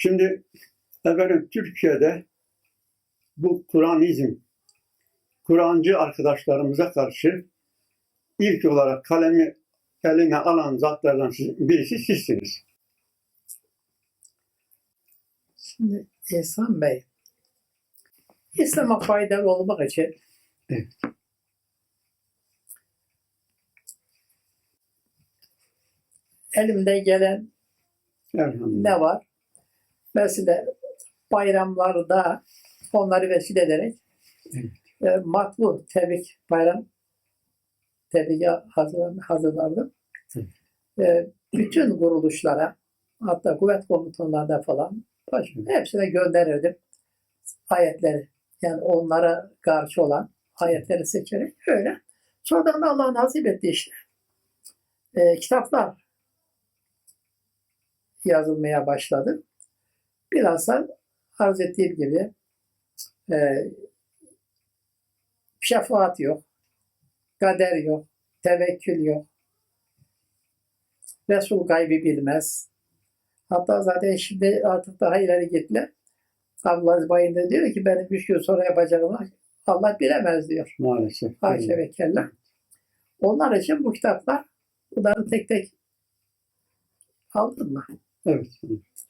Şimdi efendim Türkiye'de bu Kur'anizm, Kur'ancı arkadaşlarımıza karşı ilk olarak kalemi eline alan zatlardan birisi sizsiniz. Şimdi İhsan Bey, İslam'a faydalı olmak için Evet. elimde gelen ne var? Mesela bayramlarda onları vesile ederek e, matbu tebrik bayram hazırlardım. Evet. E, bütün kuruluşlara hatta kuvvet komutanlarına falan baş- hepsine gönderirdim ayetleri. Yani onlara karşı olan ayetleri seçerek öyle. Sonradan da Allah nasip etti işte. E, kitaplar yazılmaya başladı. Bilhassa arz ettiğim gibi e, şefaat yok, kader yok, tevekkül yok, Resul gaybi bilmez. Hatta zaten şimdi artık daha ileri gittiler. Abdülaziz Bayın da diyor ki benim üç gün sonra yapacağımı Allah bilemez diyor. Maalesef. Haşa ve kella. Onlar için bu kitaplar bunları tek tek aldın mı? Evet.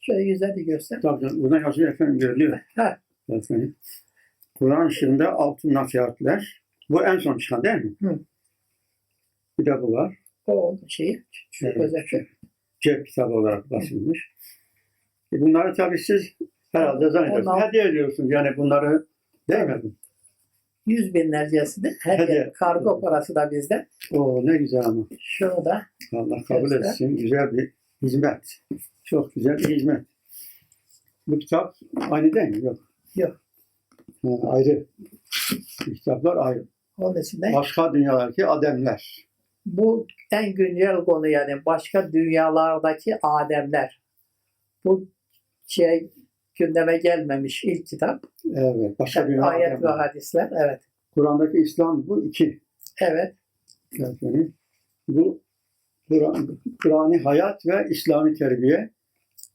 Şöyle yüzleri göster. Tabii canım. Buna yazıyor efendim görülüyor. Ha, Efendim. Kur'an şimdi altın nasihatler. Bu en son çıkan değil mi? Hı. Bir de bu var. o oldu. Şu Evet. Cep kitabı olarak basılmış. E bunları tabii siz herhalde zannediyorsunuz. Onlar- Hediye ediyorsunuz yani bunları değil mi? Yüz binlercesi de her Hediye. yer. Kargo parası da bizde. O ne güzel ama. Şunu da Allah kabul Göster. etsin. Güzel bir hizmet. Çok güzel bir hizmet. Bu kitap mi? Yok. Yok. Ha, ayrı. Bu kitaplar ayrı. onun için Başka dünyalardaki ademler. bu en güncel konu yani başka dünyalardaki Ademler. Bu şey gündeme gelmemiş ilk kitap. Evet. Başka dünya Ayet ve ademler. hadisler. Evet. Kur'an'daki İslam bu iki. Evet. Yani bu Kur'an'ı hayat ve İslami terbiye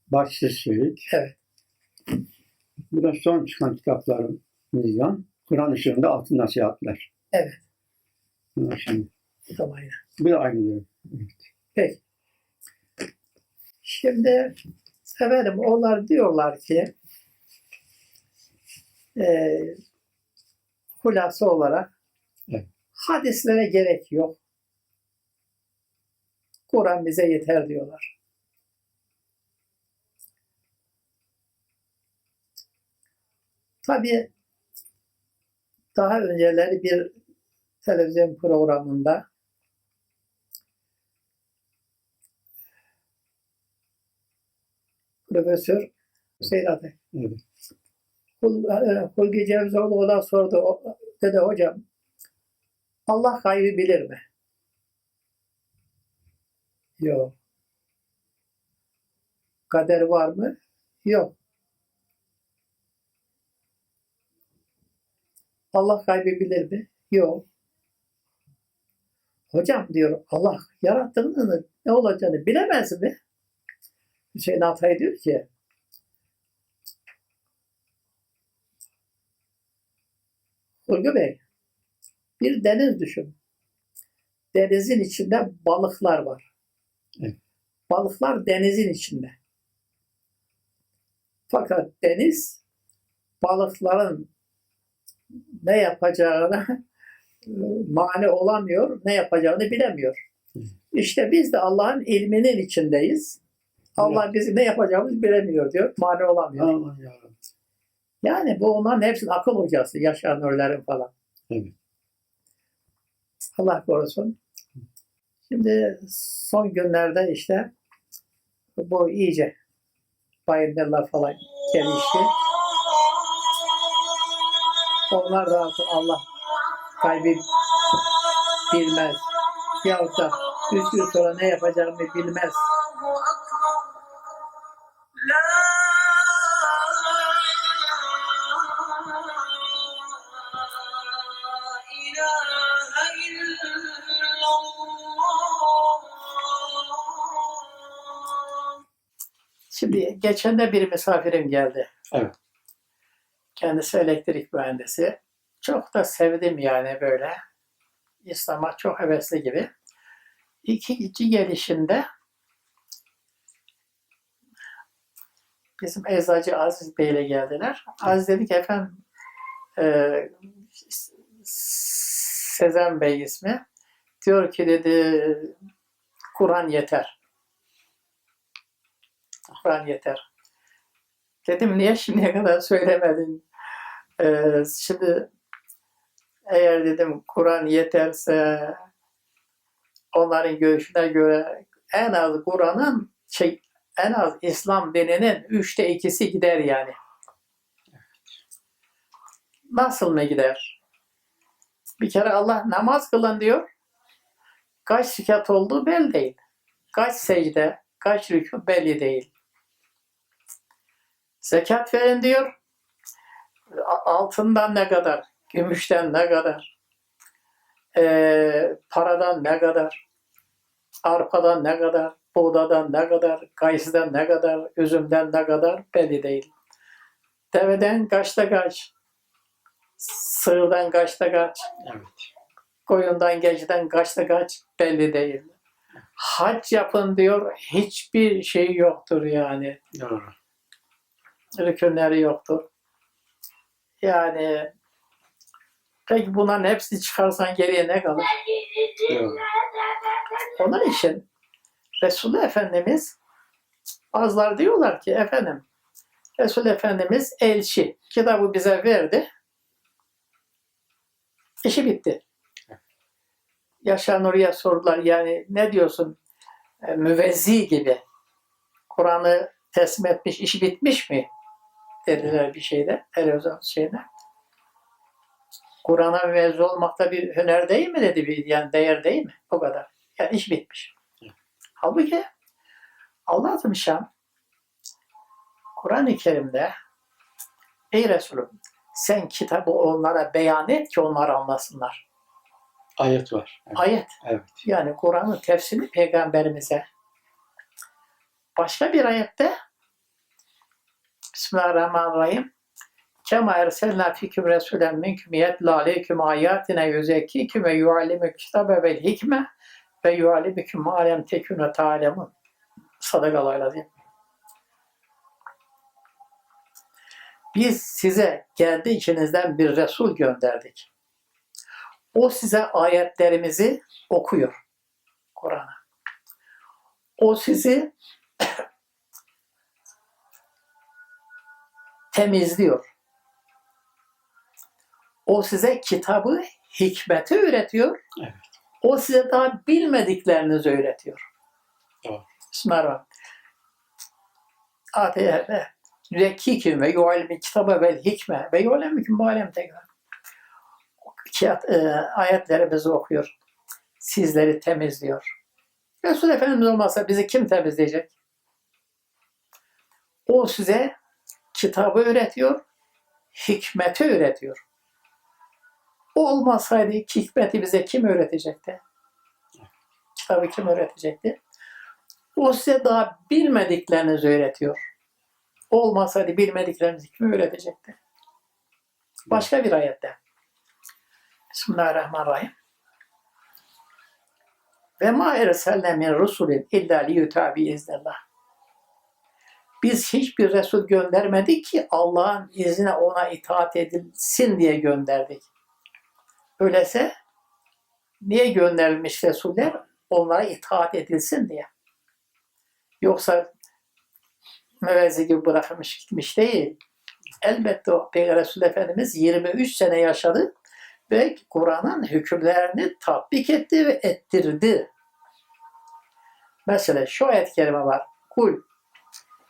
başsız şehit. Evet. Bu da son çıkan kitaplarımızdan Kur'an ışığında altın nasihatler. Evet. Ha, Şimdi, Bu da aynı. bu da aynı diyor. Peki. Şimdi efendim onlar diyorlar ki e, hulası olarak Evet. hadislere gerek yok. Kur'an bize yeter diyorlar. Tabii daha önceleri bir televizyon programında Profesör Hüseyin Atay. Evet. Hul, e, Cevizoğlu ona sordu. O, dedi hocam Allah gaybı bilir mi? Yok. Kader var mı? Yok. Allah gaybı bilir mi? Yok. Hocam diyor Allah yarattığını ne olacağını bilemez mi? Hüseyin Atay diyor ki Ulgu Bey bir deniz düşün. Denizin içinde balıklar var. Evet. Balıklar denizin içinde. Fakat deniz balıkların ne yapacağına mani olamıyor, ne yapacağını bilemiyor. İşte biz de Allah'ın ilminin içindeyiz. Allah bizi ne yapacağımızı bilemiyor diyor. Mani olamıyor. Aman yarabbim. Yani bu onların hepsinin akıl hocası. Yaşanırların falan. Evet. Allah korusun. Şimdi son günlerde işte bu iyice bayındırlar falan gelişti. Onlar da artık Allah kalbi bilmez. Yahut da üç gün sonra ne yapacağını bilmez. Şimdi geçen de bir misafirim geldi. Evet. Kendisi elektrik mühendisi. Çok da sevdim yani böyle. İslam'a çok hevesli gibi. İkinci gelişinde bizim eczacı Aziz Bey ile geldiler. Aziz dedi ki efendim e, Sezen Bey ismi. Diyor ki dedi Kur'an yeter. Kur'an yeter. Dedim niye şimdiye kadar söylemedin? Ee, şimdi eğer dedim Kur'an yeterse onların görüşüne göre en az Kur'an'ın şey en az İslam dininin üçte ikisi gider yani. Nasıl mı gider? Bir kere Allah namaz kılın diyor. Kaç rekat olduğu belli değil. Kaç secde, kaç rükû belli değil. Zekat verin diyor. Altından ne kadar, gümüşten ne kadar, eee, paradan ne kadar, arpadan ne kadar, buğdadan ne kadar, kayısıdan ne kadar, üzümden ne kadar belli değil. Deveden kaçta kaç, sığırdan kaçta kaç, Evet. koyundan geçiden kaçta kaç belli değil. Hac yapın diyor, hiçbir şey yoktur yani. Doğru. Rükünleri yoktur. Yani peki bunların hepsini çıkarsan geriye ne kalır? Onun için Resulullah Efendimiz bazıları diyorlar ki efendim Resul Efendimiz elçi kitabı bize verdi. İşi bitti. Yaşar Nuri'ye sordular yani ne diyorsun E, müvezzi gibi Kur'an'ı teslim etmiş işi bitmiş mi? Dediler bir şeyde televizyon şeyde. Kur'an'a müvezzi olmak da bir hüner değil mi dedi bir yani değer değil mi? O kadar. Yani iş bitmiş. Halbuki Allah Azze Şan Kur'an-ı Kerim'de Ey Resulüm sen kitabı onlara beyan et ki onlar anlasınlar. Ayet var. Evet. Ayet. evet. Yani Kur'an'ın tefsiri peygamberimize. Başka bir ayette Bismillahirrahmanirrahim. Kema erselna fiküm resulen minkum yetlâ aleyküm ayatine yüzekkiküm ve yuallimü kitabe vel hikme ve yuallimüküm ma lem tekûne ta'lemun. Sadakallahu lazim. Biz size kendi içinizden bir Resul gönderdik. O size ayetlerimizi okuyor. Kur'an'a. O sizi temizliyor. O size kitabı, hikmeti öğretiyor. Evet. O size daha bilmediklerinizi öğretiyor. Doğru. Bismillahirrahmanirrahim. Ate Zekiküm ve yualimi kitaba vel hikme ve yualimüküm malem tekrar. E, ayetlerimizi okuyor. Sizleri temizliyor. Resul Efendimiz olmasa bizi kim temizleyecek? O size kitabı öğretiyor, hikmeti öğretiyor. O olmasaydı hikmeti bize kim öğretecekti? Kitabı kim öğretecekti? O size daha bilmediklerinizi öğretiyor. O olmasaydı bilmediklerinizi kim öğretecekti? Başka bir ayette. Bismillahirrahmanirrahim. Ve ma erselne min rusulin illa liyutabi iznillah. Biz hiçbir Resul göndermedik ki Allah'ın izine ona itaat edilsin diye gönderdik. Öyleyse niye gönderilmiş Resuller? Onlara itaat edilsin diye. Yoksa müvezzi gibi bırakılmış gitmiş değil. Elbette Peygamber Resul Efendimiz 23 sene yaşadı ve Kur'an'ın hükümlerini tatbik etti ve ettirdi. Mesela şu ayet-i kerime var. Kul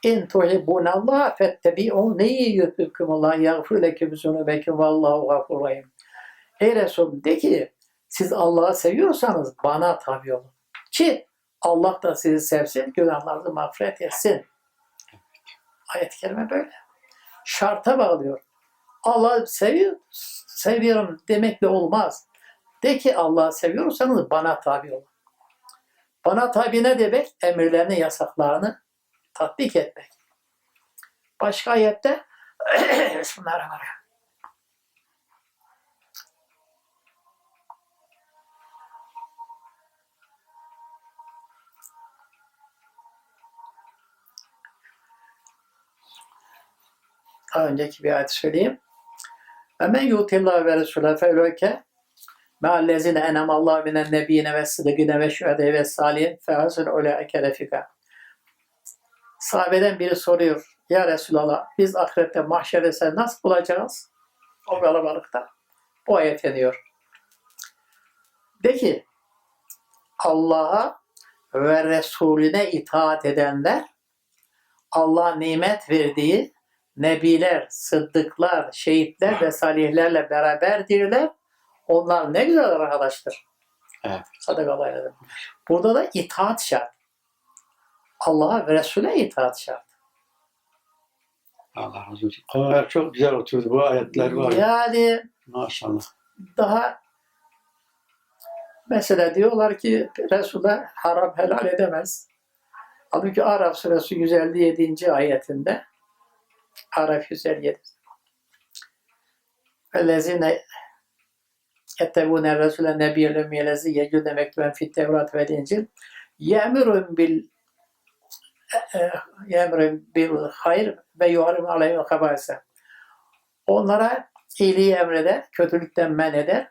in tuhibbunallah fettebi'uni yuhibbukumullah yaghfir lekum zunubekum vallahu gafurur rahim. Ey Resulüm de ki siz Allah'ı seviyorsanız bana tabi olun. Ki Allah da sizi sevsin, günahlarınızı mağfiret etsin. Ayet-i kerime böyle. Şarta bağlıyor. Allah seviyor, seviyorum demekle olmaz. De ki Allah'ı seviyorsanız bana tabi olun. Bana tabi ne demek? Emirlerini, yasaklarını tatbik etmek. Başka ayette Bismillahirrahmanirrahim. Daha önceki bir ayet söyleyeyim. Emen yutillah ve resulü feuleke me'allezine enemallahu minen nebiyyine ve sıdıkine ve şühede ve salihin fehazun ulaike refika. Sahabeden biri soruyor. Ya Resulallah biz ahirette mahşerde sen nasıl bulacağız? O kalabalıkta. O ayet iniyor. De ki Allah'a ve Resulüne itaat edenler Allah nimet verdiği nebiler, sıddıklar, şehitler ve salihlerle beraberdirler. Onlar ne güzel arkadaştır. Evet. Sellem. Burada da itaat şart. Allah'a ve Resul'e itaat şart. Allah razı olsun. Çok güzel oturdu bu ayetler var. ya. Yani Maşallah. daha mesela diyorlar ki Resul'e haram helal edemez. Halbuki Araf suresi 157. ayetinde Araf 157 Vellezine ettebune Resul'e nebiyyel ümmiyelezi yecüde mektuben fit tevrat ve incil ye'mürün bil e, ye'mürün bil hayr ve yuharim aleyhil kabaise onlara iyiliği emreder, kötülükten men eder.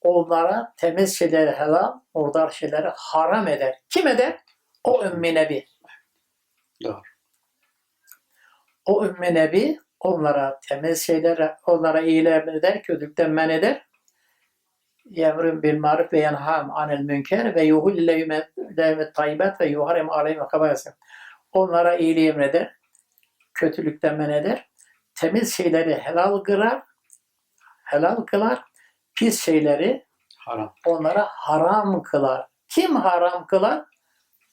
Onlara temiz şeyleri helal, murdar şeyleri haram eder. Kim eder? O Ümmü Nebi. Doğru. O Ümmü Nebi onlara temiz şeyleri, onlara iyiliği emreder, kötülükten men eder. Yemrün bil maruf ve yenham anil münker ve yuhul levmet tayyibet ve yuharim aleyhim kabayasın. Onlara iyiliği emreder, kötülükten men eder. Temiz şeyleri helal kılar, helal kılar. Pis şeyleri Haram. onlara haram kılar. Kim haram kılar?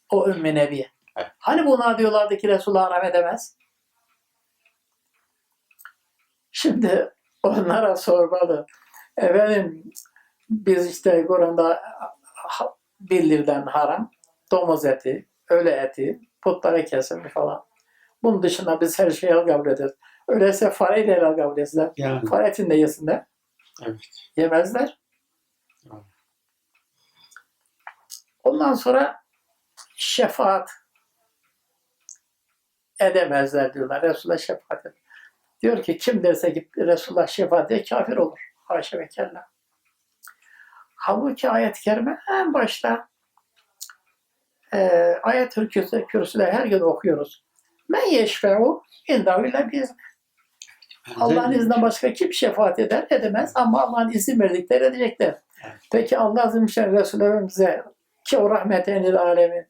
O Ümmü Nebi. Evet. Hani buna diyorlardı ki Resulullah haram edemez? Şimdi onlara sormalı. Efendim biz işte Kur'an'da bildirden haram, domuz eti, ölü eti, putlara kesimi falan. Bunun dışında biz her şeyi el kabul ederiz. Öyleyse fareyi de el kabul etsinler. Yani Fare etini de yesinler. evet. Yemezler. Evet. Ondan sonra şefaat edemezler diyorlar. Resulullah şefaat eder. Diyor ki kim derse ki Resulullah şefaat eder kafir olur. Haşa ve kella. Halbuki ayet-i kerime en başta e, ayet-ül kürsü, kürsüde her gün okuyoruz. Men yeşfe'u illa biz. Allah'ın izninden başka kim şefaat eder edemez ama Allah'ın izin verdikleri edecekler. Evet. Peki Allah azim için Resulü'nün ki o rahmeten lil alemin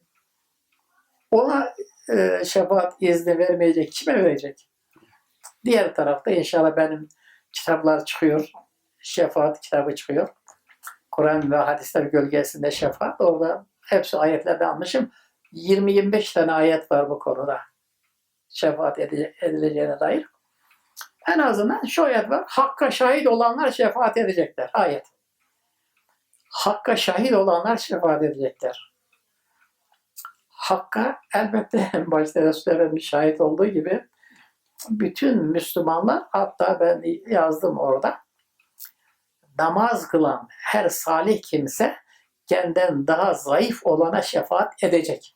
ona e, şefaat izni vermeyecek kime verecek? Diğer tarafta inşallah benim kitaplar çıkıyor. Şefaat kitabı çıkıyor. Kur'an ve hadisler gölgesinde şefaat. Orada hepsi ayetlerde almışım. 20-25 tane ayet var bu konuda. Şefaat edile- edileceğine dair. En azından şu ayet var. Hakka şahit olanlar şefaat edecekler. Ayet. Hakka şahit olanlar şefaat edecekler. Hakka elbette başta Efendimiz şahit olduğu gibi bütün Müslümanlar hatta ben yazdım orada namaz kılan her salih kimse kendinden daha zayıf olana şefaat edecek.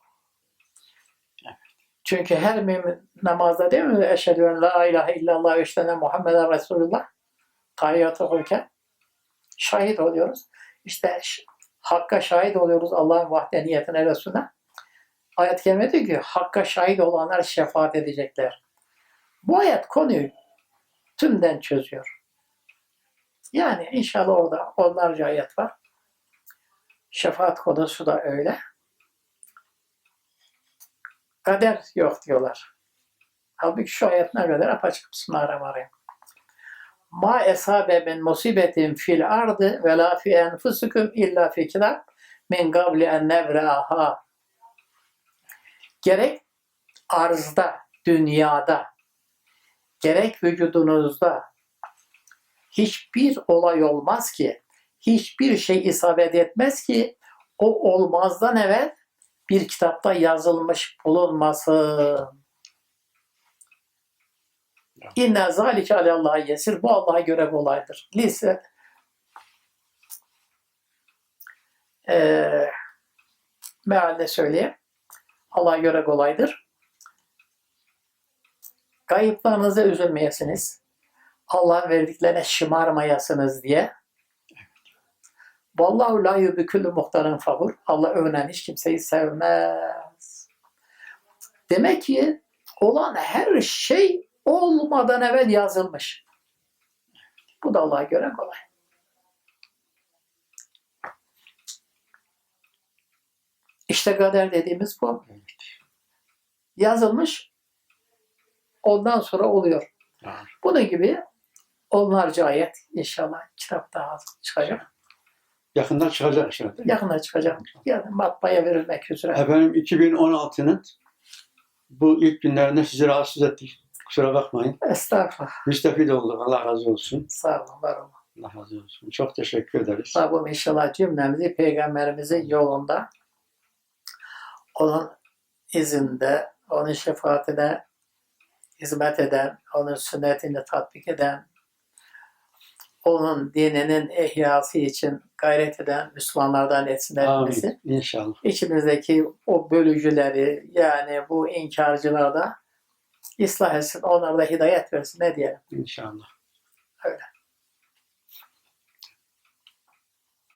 Çünkü her mümin namazda değil mi? Eşhedü en la ilahe illallah ve eşhedü Muhammeden Resulullah tahiyyat okurken şahit oluyoruz. İşte Hakka şahit oluyoruz Allah'ın vahdeniyetine Resulüne. Ayet-i kerime diyor ki Hakka şahit olanlar şefaat edecekler. Bu ayet konuyu tümden çözüyor. Yani inşallah orada onlarca ayet var. Şefaat konusu da öyle. Kader yok diyorlar. Halbuki şu ayet ne kadar apaçık Bismillahirrahmanirrahim. Ma esabe min musibetin fil ardı ve la fi enfusikum illa fi kitab min gabli en nebraha. Gerek arzda, dünyada, gerek vücudunuzda hiçbir olay olmaz ki, hiçbir şey isabet etmez ki o olmazdan evvel bir kitapta yazılmış bulunmasın. Ya. İnne zalike Allah'a yesir. Bu Allah'a göre kolaydır. Lise eee mealde söyleyeyim. Allah'a göre kolaydır. Kayıplarınıza üzülmeyesiniz. Allah'ın verdiklerine şımarmayasınız diye. Vallahu la yubikülü muhtarın favur. Allah övünen hiç kimseyi sevmez. Demek ki olan her şey olmadan evvel yazılmış. Bu da Allah'a göre kolay. İşte kader dediğimiz bu. Yazılmış, ondan sonra oluyor. Bunun gibi onlarca ayet inşallah kitapta çıkacak. Yakında çıkacak inşallah. Yakında çıkacak. Yani matbaaya verilmek üzere. Efendim 2016'nın bu ilk günlerinde sizi rahatsız ettik. Kusura bakmayın. Estağfurullah. Müstefid olduk. Allah razı olsun. Sağ olun, var olun. Allah razı olsun. Çok teşekkür ederiz. Rabbim inşallah cümlemizi Peygamberimizin yolunda onun izinde, onun şefaatine hizmet eden, onun sünnetini tatbik eden, onun dininin ihyası için gayret eden Müslümanlardan etsin hepimizi. Amin. İnşallah. İçimizdeki o bölücüleri yani bu inkarcıları da ıslah etsin, onlara da hidayet versin ne diyelim. İnşallah. Öyle.